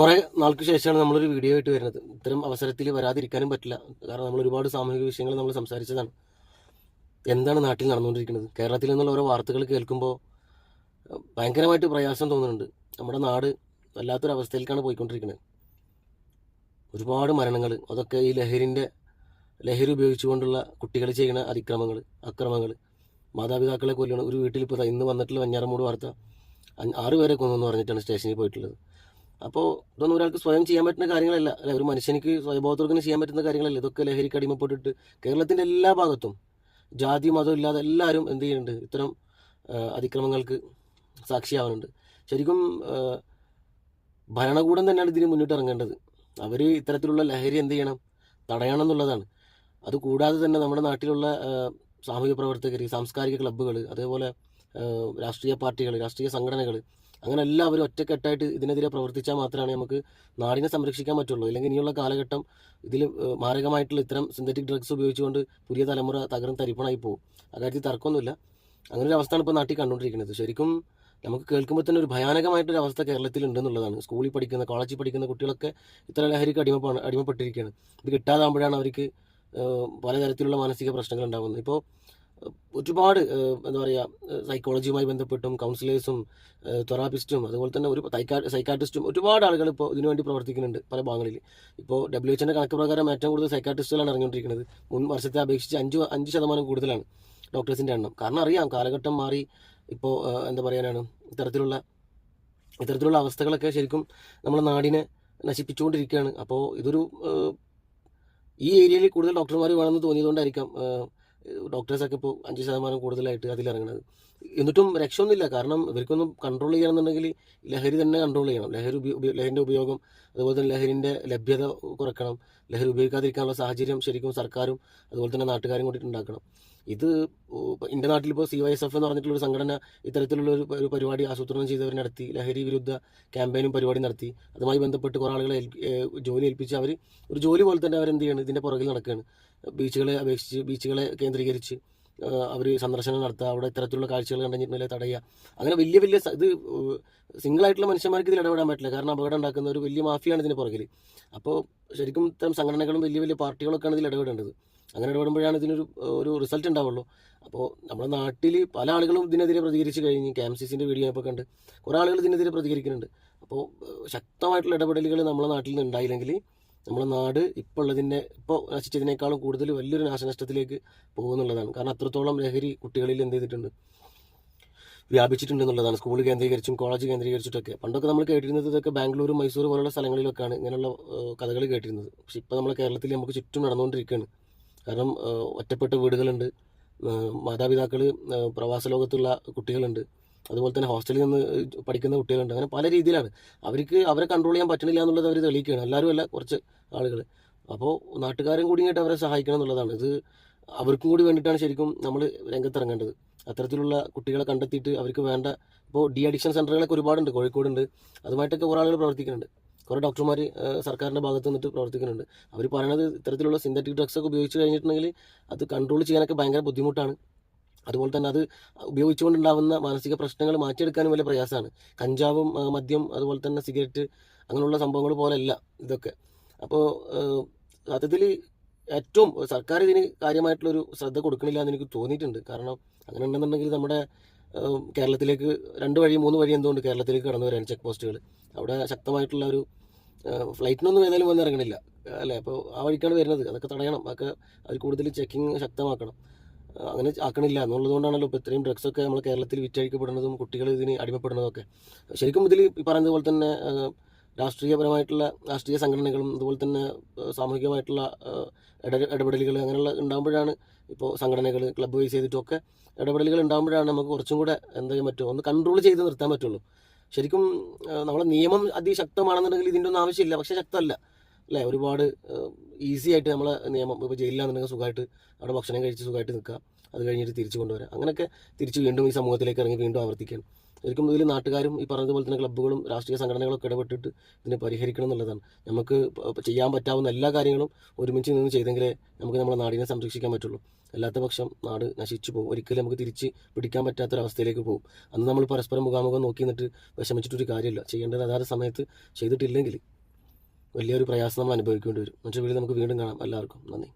കുറെ നാൾക്ക് ശേഷമാണ് നമ്മളൊരു വീഡിയോ ആയിട്ട് വരുന്നത്. ഇത്തരം അവസരത്തിൽ വരാതിരിക്കാനും പറ്റില്ല. കാരണം നമ്മൾ ഒരുപാട് സാമൂഹിക വിഷയങ്ങൾ നമ്മൾ സംസാരിച്ചതാണ്. എന്താണ് നാട്ടിൽ നടന്നുകൊണ്ടിരിക്കുന്നത്? കേരളത്തിൽ നിന്നുള്ള ഓരോ വാർത്തകൾ കേൾക്കുമ്പോൾ ഭയങ്കരമായിട്ട് പ്രയാസം തോന്നുന്നുണ്ട്. നമ്മുടെ നാട് വല്ലാത്തൊരു അവസ്ഥയിലേക്കാണ് പോയിക്കൊണ്ടിരിക്കുന്നത്. ഒരുപാട് മരണങ്ങൾ അതൊക്കെ ഈ ലഹരിന്റെ ലഹരി ഉപയോഗിച്ചുകൊണ്ടുള്ള കുട്ടികൾ ചെയ്യുന്ന അതിക്രമങ്ങൾ അക്രമങ്ങൾ. മാതാപിതാക്കളെ കൊല്ലണം ഒരു വീട്ടിൽ ഇപ്പോൾ ഇന്ന് വന്നിട്ടുള്ള വഞ്ഞാറമൂട് വാർത്ത ആറ് പേരെ കൊന്നു എന്ന് പറഞ്ഞിട്ടാണ് സ്റ്റേഷനിൽ പോയിട്ടുള്ളത്. അപ്പോൾ ഇതൊന്നും ഒരാൾക്ക് സ്വയം ചെയ്യാൻ പറ്റുന്ന കാര്യങ്ങളല്ല. അല്ലെ ഒരു മനുഷ്യനിക്ക് സ്വയബോധത്തിന് ചെയ്യാൻ പറ്റുന്ന കാര്യങ്ങളല്ല? ഇതൊക്കെ ലഹരിക്ക് അടിമപ്പെട്ടിട്ട് കേരളത്തിന്റെ എല്ലാ ഭാഗത്തും ജാതി മതം ഇല്ലാതെ എല്ലാവരും എന്ത് ചെയ്യുന്നുണ്ട്? ഇത്തരം അതിക്രമങ്ങൾക്ക് സാക്ഷിയാവുന്നുണ്ട് ശരിക്കും ഭരണകൂടം തന്നെയാണ് ഇതിന് മുന്നിട്ട് ഇറങ്ങേണ്ടത്. അവർ ഇത്തരത്തിലുള്ള ലഹരി എന്ത് ചെയ്യണം? തടയണം എന്നുള്ളതാണ്. അതുകൂടാതെ തന്നെ നമ്മുടെ നാട്ടിലുള്ള സാമൂഹിക പ്രവർത്തകർ സാംസ്കാരിക ക്ലബ്ബുകൾ അതേപോലെ രാഷ്ട്രീയ പാർട്ടികൾ രാഷ്ട്രീയ സംഘടനകൾ അങ്ങനെ എല്ലാവരും ഒറ്റക്കെട്ടായിട്ട് ഇതിനെതിരെ പ്രവർത്തിച്ചാൽ മാത്രമേ നമുക്ക് നാടിനെ സംരക്ഷിക്കാൻ പറ്റുള്ളൂ. അല്ലെങ്കിൽ ഇനിയുള്ള കാലഘട്ടം ഇതിൽ മാരകമായിട്ടുള്ള ഇത്തരം സിന്തറ്റിക് ഡ്രഗ്സ് ഉപയോഗിച്ചുകൊണ്ട് പുതിയ തലമുറ തകർന്ന് തരിപ്പണായി പോകും. അക്കാര്യത്തിൽ തർക്കമൊന്നുമില്ല. അങ്ങനെ ഒരു അവസ്ഥയാണ് ഇപ്പോൾ നാട്ടിൽ കണ്ടുകൊണ്ടിരിക്കുന്നത്. ശരിക്കും നമുക്ക് കേൾക്കുമ്പോൾ തന്നെ ഒരു ഭയാനകമായിട്ടൊരു അവസ്ഥ കേരളത്തിൽ ഉണ്ടെന്നുള്ളതാണ് സ്കൂളിൽ പഠിക്കുന്ന കോളേജിൽ പഠിക്കുന്ന കുട്ടികളൊക്കെ ഇത്ര ലഹരിക്ക് അടിമപ്പാണ് അടിമപ്പെട്ടിരിക്കുകയാണ്. ഇത് കിട്ടാതാകുമ്പോഴാണ് അവർക്ക് പലതരത്തിലുള്ള മാനസിക പ്രശ്നങ്ങൾ ഉണ്ടാകുന്നത്. ഇപ്പോൾ ഒരുപാട് എന്താ പറയുക സൈക്കോളജിയുമായി ബന്ധപ്പെട്ടും കൗൺസിലേഴ്സും തെറാപ്പിസ്റ്റും അതുപോലെ തന്നെ ഒരു സൈക്കാട്രിസ്റ്റും ഒരുപാട് ആളുകൾ ഇപ്പോൾ ഇതിനുവേണ്ടി പ്രവർത്തിക്കുന്നുണ്ട് പല ഭാഗങ്ങളിൽ. ഇപ്പോൾ ഡബ്ല്യു എച്ചിന്റെ കണക്ക് പ്രകാരം ഏറ്റവും കൂടുതൽ സൈക്കാട്രിസ്റ്റുകളാണ് ഇറങ്ങിക്കൊണ്ടിരിക്കുന്നത്. മുൻ വർഷത്തെ അപേക്ഷിച്ച് അഞ്ച് അഞ്ച് ശതമാനം കൂടുതലാണ് ഡോക്ടേഴ്സിന്റെ എണ്ണം. കാരണം അറിയാം കാലഘട്ടം മാറി ഇപ്പോൾ എന്താ പറയാനാണ് ഇത്തരത്തിലുള്ള ഇത്തരത്തിലുള്ള അവസ്ഥകളൊക്കെ ശരിക്കും നമ്മുടെ നാടിനെ നശിപ്പിച്ചുകൊണ്ടിരിക്കുകയാണ്. അപ്പോൾ ഇതൊരു ഈ ഏരിയയിൽ കൂടുതൽ ഡോക്ടർമാർ വേണമെന്ന് തോന്നിയതുകൊണ്ടായിരിക്കാം ഡോക്ടേഴ്സൊക്കെ ഇപ്പോൾ അഞ്ച് ശതമാനം കൂടുതലായിട്ട് അതിലിറങ്ങുന്നത് എന്നിട്ടും രക്ഷയൊന്നുമില്ല. കാരണം ഇവർക്കൊന്നും കൺട്രോൾ ചെയ്യണമെന്നുണ്ടെങ്കിൽ ലഹരി തന്നെ കൺട്രോൾ ചെയ്യണം. ലഹരി ഉപയോ ഉപയോ- ലഹരിന്റെ ഉപയോഗം അതുപോലെ തന്നെ ലഹരിന്റെ ലഭ്യത കുറക്കണം. ലഹരി ഉപയോഗിക്കാതിരിക്കാനുള്ള സാഹചര്യം ശരിക്കും സർക്കാരും അതുപോലെ തന്നെ നാട്ടുകാരും കൂടി ഉണ്ടാക്കണം. ഇത് ഇപ്പോൾ എന്റെ നാട്ടിലിപ്പോൾ സി വൈ എസ് എഫ് എന്ന് പറഞ്ഞിട്ടുള്ള ഒരു സംഘടന ഇത്തരത്തിലുള്ള ഒരു ഒരു പരിപാടി ആസൂത്രണം ചെയ്തവർ നടത്തി ലഹരി വിരുദ്ധ ക്യാമ്പയിനും പരിപാടി നടത്തി. അതുമായി ബന്ധപ്പെട്ട് കുറേ ആളുകളെ ജോലി ഏൽപ്പിച്ച് അവർ ഒരു ജോലി പോലെ തന്നെ അവരെന്ത് ചെയ്യണം? ഇതിന്റെ പുറകിൽ നടക്കുകയാണ്. ബീച്ചുകളെ അപേക്ഷിച്ച് ബീച്ചുകളെ കേന്ദ്രീകരിച്ച് അവർ സന്ദർശനം നടത്തുക അവിടെ ഇത്തരത്തിലുള്ള കാഴ്ചകൾ കണ്ടുകഴിഞ്ഞിട്ടുണ്ടെങ്കിൽ തടയുക. അങ്ങനെ വലിയ വലിയ ഇത് സിംഗിൾ ആയിട്ടുള്ള മനുഷ്യന്മാർക്ക് ഇതിൽ ഇടപെടാൻ പറ്റില്ല. കാരണം അപകടം ഉണ്ടാക്കുന്ന ഒരു വലിയ മാഫിയാണ് ഇതിന് പുറകിൽ അപ്പോൾ ശരിക്കും ഇത്തരം സംഘടനകളും വലിയ വലിയ പാർട്ടികളൊക്കെയാണ് ഇതിൽ ഇടപെടേണ്ടത്. അങ്ങനെ ഇടപെടുമ്പോഴാണ് ഇതിനൊരു ഒരു റിസൾട്ട് ഉണ്ടാവുള്ളൂ. അപ്പോൾ നമ്മുടെ നാട്ടിൽ പല ആളുകളും ഇതിനെതിരെ പ്രതികരിച്ച് കഴിഞ്ഞ് കെ എം സി സിന്റെ വീഡിയോ ഇപ്പോൾ കണ്ട് കുറേ ആളുകൾ ഇതിനെതിരെ പ്രതികരിക്കുന്നുണ്ട്. അപ്പോൾ ശക്തമായിട്ടുള്ള ഇടപെടലുകൾ നമ്മുടെ നാട്ടിൽ നിന്ന് ഉണ്ടായില്ലെങ്കിൽ നമ്മുടെ നാട് ഇപ്പോൾ ഉള്ളതിന്റെ ഇപ്പോൾ നശിച്ചതിനേക്കാളും കൂടുതൽ വലിയൊരു നാശനഷ്ടത്തിലേക്ക് പോകുന്നുള്ളതാണ്. കാരണം അത്രത്തോളം ലഹരി കുട്ടികളിൽ എന്ത് ചെയ്തിട്ടുണ്ട്? വ്യാപിച്ചിട്ടുണ്ട് എന്നുള്ളതാണ്. സ്കൂൾ കേന്ദ്രീകരിച്ചും കോളേജ് കേന്ദ്രീകരിച്ചിട്ടൊക്കെ. പണ്ടൊക്കെ നമ്മൾ കേട്ടിരുന്നത് ഇതൊക്കെ ബാംഗ്ലൂർ മൈസൂർ പോലുള്ള സ്ഥലങ്ങളിലൊക്കെയാണ് ഇങ്ങനെയുള്ള കഥകൾ കേട്ടിരുന്നത്. പക്ഷെ ഇപ്പോൾ നമ്മുടെ കേരളത്തിൽ നമുക്ക് ചുറ്റും നടന്നുകൊണ്ടിരിക്കുകയാണ്. കാരണം ഒറ്റപ്പെട്ട വീടുകളുണ്ട്. മാതാപിതാക്കൾ പ്രവാസ ലോകത്തുള്ള കുട്ടികളുണ്ട്. അതുപോലെ തന്നെ ഹോസ്റ്റലിൽ നിന്ന് പഠിക്കുന്ന കുട്ടികളുണ്ട്. അങ്ങനെ പല രീതിയിലാണ്. അവർക്ക് അവരെ കൺട്രോൾ ചെയ്യാൻ പറ്റണില്ല എന്നുള്ളത് അവർ തെളിയിക്കുകയാണ്. എല്ലാവരും അല്ല കുറച്ച് ആളുകൾ അപ്പോൾ നാട്ടുകാരും കൂടി അവരെ സഹായിക്കണം എന്നുള്ളതാണ്. ഇത് അവർക്കും കൂടി വേണ്ടിയിട്ടാണ് ശരിക്കും നമ്മൾ രംഗത്തിറങ്ങേണ്ടത്. അത്തരത്തിലുള്ള കുട്ടികളെ കണ്ടെത്തിയിട്ട് അവർക്ക് വേണ്ട ഇപ്പോൾ ഡി അഡിക്ഷൻ സെന്ററുകളൊക്കെ ഒരുപാടുണ്ട്. കോഴിക്കോടുണ്ട്. അതുമായിട്ടൊക്കെ കുറേ ആളുകൾ പ്രവർത്തിക്കുന്നുണ്ട്. കുറേ ഡോക്ടർമാർ സർക്കാരിന്റെ ഭാഗത്ത് നിന്നിട്ട് പ്രവർത്തിക്കുന്നുണ്ട്. അവർ പറയണത് ഇത്തരത്തിലുള്ള സിന്തറ്റിക് ഡ്രഗ്സ് ഒക്കെ ഉപയോഗിച്ച് കഴിഞ്ഞിട്ടുണ്ടെങ്കിൽ അത് കൺട്രോൾ ചെയ്യാനൊക്കെ ഭയങ്കര ബുദ്ധിമുട്ടാണ്. അതുപോലെ തന്നെ അത് ഉപയോഗിച്ചുകൊണ്ടുണ്ടാകുന്ന മാനസിക പ്രശ്നങ്ങൾ മാറ്റിയെടുക്കാനും വലിയ പ്രയാസമാണ്. കഞ്ചാവും മദ്യം അതുപോലെ തന്നെ സിഗരറ്റ് അങ്ങനെയുള്ള സംഭവങ്ങൾ പോലെയല്ല ഇതൊക്കെ. അപ്പോൾ സത്യത്തിൽ ഏറ്റവും സർക്കാർ ഇതിന് കാര്യമായിട്ടുള്ളൊരു ശ്രദ്ധ കൊടുക്കണില്ല എന്ന് എനിക്ക് തോന്നിയിട്ടുണ്ട്. കാരണം അങ്ങനെ ഉണ്ടെന്നുണ്ടെങ്കിൽ നമ്മുടെ കേരളത്തിലേക്ക് രണ്ട് വഴി മൂന്ന് വഴി എന്തുകൊണ്ട് കേരളത്തിലേക്ക് കടന്നു വരാൻ ചെക്ക് പോസ്റ്റുകൾ. അവിടെ ശക്തമായിട്ടുള്ള ഒരു ഫ്ലൈറ്റിനൊന്നും ഏതായാലും വന്നിറങ്ങണില്ല. അല്ലേ? അപ്പോൾ ആ വഴിക്കാണ് വരുന്നത്. അതൊക്കെ തടയണം. അതൊക്കെ അവർ കൂടുതൽ ചെക്കിങ് ശക്തമാക്കണം. അങ്ങനെ ആക്കണില്ല. എന്നുള്ളതുകൊണ്ടാണല്ലോ ഇപ്പോൾ ഇത്രയും ഡ്രഗ്സൊക്കെ നമ്മൾ കേരളത്തിൽ വിറ്റഴിക്കപ്പെടുന്നതും കുട്ടികൾ ഇതിന് അടിമപ്പെടുന്നതൊക്കെ. ശരിക്കും ഇതിൽ ഈ പോലെ തന്നെ രാഷ്ട്രീയപരമായിട്ടുള്ള രാഷ്ട്രീയ സംഘടനകളും അതുപോലെ തന്നെ സാമൂഹികമായിട്ടുള്ള ഇടപെടലുകൾ അങ്ങനെയുള്ള ഉണ്ടാകുമ്പോഴാണ് ഇപ്പോൾ സംഘടനകൾ ക്ലബ്ബ് വൈസ് ചെയ്തിട്ടൊക്കെ ഇടപെടലുകൾ ഉണ്ടാകുമ്പോഴാണ് നമുക്ക് കുറച്ചും കൂടെ എന്താ ചെയ്യാൻ പറ്റുമോ ഒന്ന് കൺട്രോൾ ചെയ്ത് നിർത്താൻ പറ്റുള്ളൂ. ശരിക്കും നമ്മളെ നിയമം അതിശക്തമാണെന്നുണ്ടെങ്കിൽ ഇതിന്റെ ഒന്നും ആവശ്യമില്ല. പക്ഷേ ശക്തമല്ല. അല്ലേ? ഒരുപാട് ഈസി ആയിട്ട് നമ്മളെ നിയമം ഇപ്പോൾ ജയിലിലാണെന്നുണ്ടെങ്കിൽ സുഖമായിട്ട് അവിടെ ഭക്ഷണം കഴിച്ച് സുഖമായിട്ട് നിൽക്കുക. അത് കഴിഞ്ഞിട്ട് തിരിച്ചു കൊണ്ടുവരാം. അങ്ങനെയൊക്കെ തിരിച്ച് വീണ്ടും ഈ സമൂഹത്തിലേക്ക് ഇറങ്ങി വീണ്ടും ആവർത്തിക്കാൻ ശരിക്കും ഇതിൽ നാട്ടുകാരും ഈ പറഞ്ഞതുപോലെ തന്നെ ക്ലബ്ബുകളും രാഷ്ട്രീയ സംഘടനകളൊക്കെ ഇടപെട്ടിട്ട് ഇതിനെ പരിഹരിക്കണം എന്നുള്ളതാണ്. നമുക്ക് ചെയ്യാൻ പറ്റാവുന്ന എല്ലാ കാര്യങ്ങളും ഒരുമിച്ച് നിന്ന് ചെയ്തെങ്കിലേ നമുക്ക് നമ്മുടെ നാടിനെ സംരക്ഷിക്കാൻ പറ്റുള്ളൂ. അല്ലാത്ത പക്ഷം നാട് നശിച്ചു പോകും. ഒരിക്കലും നമുക്ക് തിരിച്ച് പിടിക്കാൻ പറ്റാത്തൊരവസ്ഥയിലേക്ക് പോകും. അന്ന് നമ്മൾ പരസ്പരം മുഖാമുഖം നോക്കി നിന്നിട്ട് വിഷമിച്ചിട്ടൊരു കാര്യമില്ല. ചെയ്യേണ്ടത് അതാത് സമയത്ത് ചെയ്തിട്ടില്ലെങ്കിൽ വലിയൊരു പ്രയാസം നമ്മൾ അനുഭവിക്കേണ്ടി വരും. മറ്റൊരു വീട് നമുക്ക് വീണ്ടും കാണാം. എല്ലാവർക്കും നന്ദി.